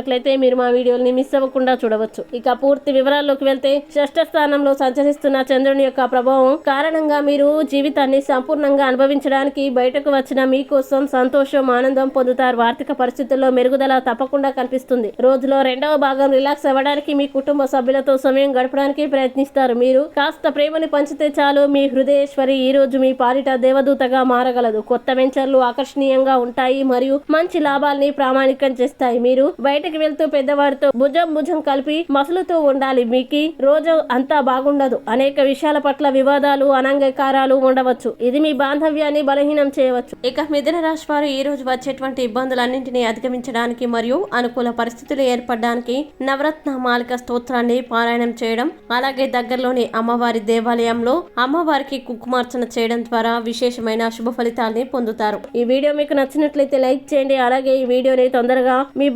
చేసినట్లయితే మీరు మా వీడియోని మిస్ అవ్వకుండా చూడవచ్చు. ఇక పూర్తి వివరాల్లోకి వెళ్తే షష్ఠ స్థానంలో సంచరిస్తున్న చంద్రుని యొక్క ప్రభావం కారణంగా మీరు జీవితాన్ని సంపూర్ణంగా అనుభవించడానికి బయటకు వచ్చిన మీకోసం సంతోషం ఆనందం పొందుతారు. ఆర్థిక పరిస్థితుల్లో మెరుగుదల తప్పకుండా కనిపిస్తుంది. రోజులో రెండవ భాగం రిలాక్స్ అవ్వడానికి మీ కుటుంబ సభ్యులతో సమయం గడపడానికి ప్రయత్నిస్తారు. మీరు కాస్త ప్రేమని పంచితే చాలు. మీ హృదయేశ్వరి ఈ రోజు మీ పాలిట దేవదూతగా మారగలదు. కొత్త వెంచర్లు ఆకర్షణీయంగా ఉంటాయి మరియు మంచి లాభాల్ని ప్రామాణికం చేస్తాయి. మీరు బయట బయటకు వెళ్తూ పెద్దవారితో భుజం భుజం కలిపి మసులుతూ ఉండాలి మీకు. రోజు అంతా బాగుండదు. అనేక విషయాల పట్ల వివాదాలు అనంగీకారాలు ఉండవచ్చు. ఇది మీ బాంధవ్యాన్ని బలహీనం చేయవచ్చు. ఇక మిథున రాశి వారు ఈ రోజు వచ్చేటువంటి ఇబ్బందులన్నింటినీ అధిగమించడానికి మరియు అనుకూల పరిస్థితులు ఏర్పడడానికి నవరత్న మాలిక స్తోత్రాన్ని పారాయణం చేయడం అలాగే దగ్గరలోని అమ్మవారి దేవాలయంలో అమ్మవారికి కుంకుమార్చన చేయడం ద్వారా విశేషమైన శుభ ఫలితాల్ని పొందుతారు. ఈ వీడియో మీకు నచ్చినట్లయితే లైక్ చేయండి అలాగే ఈ వీడియోని తొందరగా మీ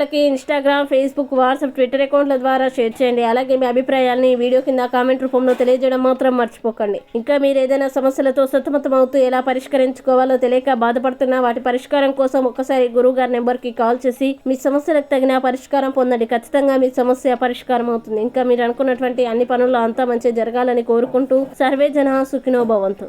బంధుమిత్రులకి ఇన్స్టాగ్రామ్ ఫేస్బుక్ వాట్సాప్ ట్విట్టర్ అకౌంట్ల ద్వారా షేర్ చేయండి. అలాగే మీ అభిప్రాయాల్ని వీడియో కింద కామెంట్ రూపంలో తెలియజేయడం మాత్రం మర్చిపోకండి. ఇంకా మీరు ఏదైనా సమస్యలతో సతమతం అవుతూ ఎలా పరిష్కరించుకోవాలో తెలియక బాధపడుతున్నా వాటి పరిష్కారం కోసం ఒక్కసారి గురువు గారి నెంబర్కి కాల్ చేసి మీ సమస్యలకు తగిన పరిష్కారం పొందండి. ఖచ్చితంగా మీ సమస్య పరిష్కారం అవుతుంది. ఇంకా మీరు అనుకున్నటువంటి అన్ని పనుల్లో అంతా మంచి జరగాలని కోరుకుంటూ సర్వే జన సుఖినో భవంతు.